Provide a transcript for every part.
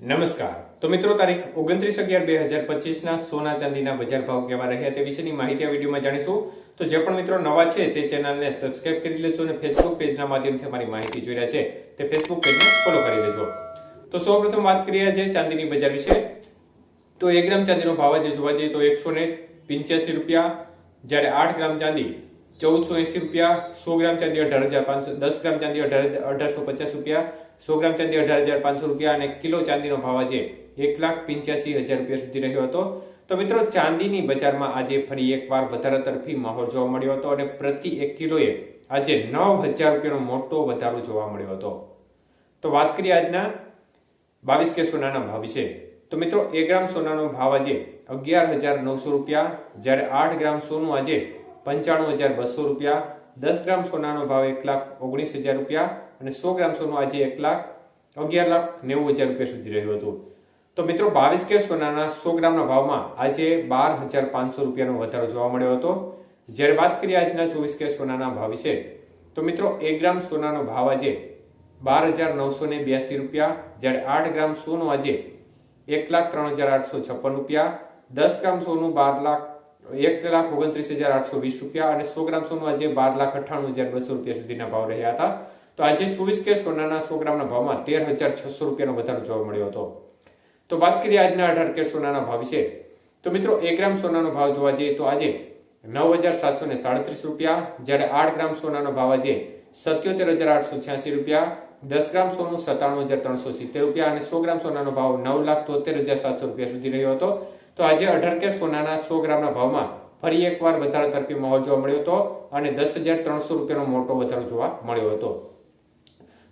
નમસ્કાર. તો મિત્રો, તારીખ ઓગણત્રીસ અગિયાર બે હજાર પચીસના સોના ચાંદીના બજાર ભાવ કેવા રહ્યા તે વિશેની માહિતી આ વિડીયોમાં જાણીશું. તો જે પણ મિત્રો નવા છે તે ચેનલને સબસ્ક્રાઇબ કરી લેજો અને ફેસબુક પેજના માધ્યમથી અમારી માહિતી જોઈ રહ્યા છે તે ફેસબુક પેજને ફોલો કરી લેજો. તો સૌપ્રથમ વાત કરીએ છે ચાંદીની બજાર વિશે. તો એક ગ્રામ ચાંદીનો ભાવ આજે જોવા જઈએ તો એકસો ને પિંચ્યાસી રૂપિયા. જ્યારે આઠ ગ્રામ ચાંદી ચૌદસો એસી રૂપિયા, સો ગ્રામ ચાંદી અઢાર હજાર પાંચસો, દસ ગ્રામ ચાંદી અઢાર અઢારસો પચાસ રૂપિયા, સો ગ્રામ ચાંદી અઢાર હજાર પાંચસો રૂપિયા અને કિલો ચાંદીનો ભાવ આજે એક લાખ પંચ્યાસી હજાર રૂપિયા સુધી રહ્યો હતો. તો મિત્રો, ચાંદીની બજારમાં આજે ફરી એકવાર વધારા તરફી માહોલ જોવા મળ્યો હતો અને પ્રતિ એક કિલોએ આજે નવ હજાર રૂપિયાનો મોટો વધારો જોવા મળ્યો હતો. તો વાત કરીએ આજના બાવીસ કે સોનાના ભાવ વિશે. તો મિત્રો, એક ગ્રામ સોનાનો ભાવ આજે અગિયાર હજાર નવસો રૂપિયા, જ્યારે આઠ ગ્રામ સોનું આજે પંચાણું હજાર બસો રૂપિયા, દસ ગ્રામ સોનાનો ભાવ એક લાખ ઓગણીસ હજાર રૂપિયા અને સો ગ્રામ સોનું આજે એક લાખ અગિયાર લાખ નેવું હજાર રૂપિયા સુધી રહ્યું હતું. તો મિત્રો, બાવીસ કે સોનાના સો ગ્રામના ભાવમાં આજે બાર હજાર પાંચસો રૂપિયાનો વધારો જોવા મળ્યો હતો. જ્યારે વાત કરીએ આજના ચોવીસ કે સોનાના ભાવ વિશે, તો મિત્રો, એક ગ્રામ સોનાનો ભાવ આજે બાર હજાર નવસો ને બ્યાસી રૂપિયા, જ્યારે આઠ ગ્રામ સોનું આજે એક લાખ ત્રણ હજાર આઠસો છપ્પન રૂપિયા, દસ ગ્રામ સોનું બાર લાખ એક લાખ ઓગણત્રીસ હજાર આઠસો વીસ રૂપિયા અને સો ગ્રામ સોનું આજે બાર લાખ અઠ્ઠાણું હજાર બસો રૂપિયા સુધીના ભાવ રહ્યા હતા. તો આજે ચોવીસ કે સોનાના સો ગ્રામના ભાવમાં તેર હજાર છસો રૂપિયાનો વધારો જોવા મળ્યો હતો. તો વાત કરીએ આજના અઢાર કે સોનાના ભાવ વિશે. તો મિત્રો, એક ગ્રામ સોનાનો ભાવ જોવા જઈએ તો આજે નવ હજાર સાતસો ને સાડત્રીસ રૂપિયા, જ્યારે આઠ ગ્રામ સોનાનો ભાવ આજે સત્યોતેર હજાર આઠસો છ્યાસી રૂપિયા, દસ ગ્રામ સોનું સત્તાણું હજાર ત્રણસો સિત્તેર રૂપિયા અને સો ગ્રામ સોનાનો ભાવ નવ લાખ તોતેર હજાર સાતસો રૂપિયા સુધી રહ્યો હતો. તો આજે અઢાર કે સોનાના સો ગ્રામના ભાવમાં ફરી એકવાર વધારો તરફી માહોલ જોવા મળ્યો હતો અને દસ હજાર ત્રણસો રૂપિયાનો મોટો વધારો જોવા મળ્યો હતો.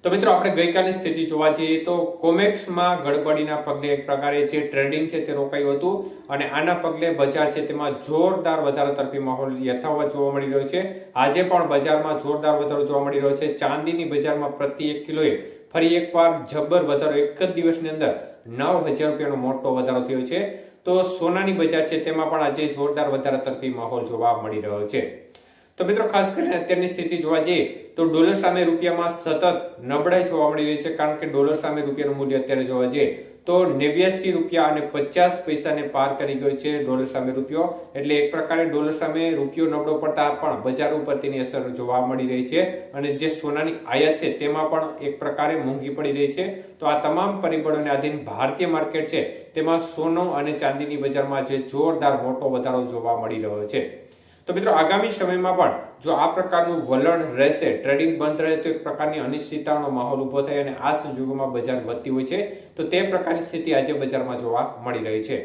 તો મિત્રો, આપણે ગઈકાલની સ્થિતિ જોવા જઈએ તો કોમેક્સમાં ગડબડીના પગલે એક પ્રકારે જે ટ્રેડિંગ છે તે રોકાયું હતું અને આના પગલે બજાર છે તેમાં જોરદાર વધારો તરફી માહોલ યથાવત જોવા મળી રહ્યો છે. આજે પણ બજારમાં જોરદાર વધારો જોવા મળી રહ્યો છે. ચાંદીની બજારમાં પ્રતિ એક કિલોએ ફરી એકવાર જબ્બર વધારો એક જ દિવસની અંદર નવ હજાર રૂપિયાનો મોટો વધારો થયો છે. તો સોનાની બજાર છે, તેમાં પણ આજે જોરદાર વધારા તરફી માહોલ જોવા મળી રહ્યો છે. તો મિત્રો, ખાસ કરીને અત્યારની સ્થિતિ જોવા જઈએ તો ડોલર સામે રૂપિયામાં સતત નબળાઈ જોવા મળી રહી છે. કારણ કે ડોલર સામે રૂપિયાનું મૂલ્ય અત્યારે જોવા જઈએ તો નેવ્યાસી રૂપિયા અને પચાસ પૈસાને પાર કરી ગયો છે ડોલર સામે રૂપિયો. એટલે એક પ્રકારે ડોલર સામે રૂપિયો નબળો પડતા પણ બજાર ઉપર તેની અસર જોવા મળી રહી છે. અને જે સોનાની આયાત છે તેમાં પણ એક પ્રકારે મોંઘી પડી રહી છે. તો આ તમામ પરિબળોને આધીન ભારતીય માર્કેટ છે. તેમાં સોનું અને ચાંદીની બજારમાં જે જોરદાર મોટો વધારો જોવા મળી રહ્યો છે. તો મિત્રો, આગામી સમયમાં પણ જો આ પ્રકારનું વલણ રહેશે ટ્રેડિંગ બંધ રહે તો એક પ્રકારની અનિશ્ચિતતાનો માહોલ ઊભો થાય અને આ સંજોગોમાં બજાર વધતી હોય છે, તો તે પ્રકારની સ્થિતિ આજે બજારમાં જોવા મળી રહી છે.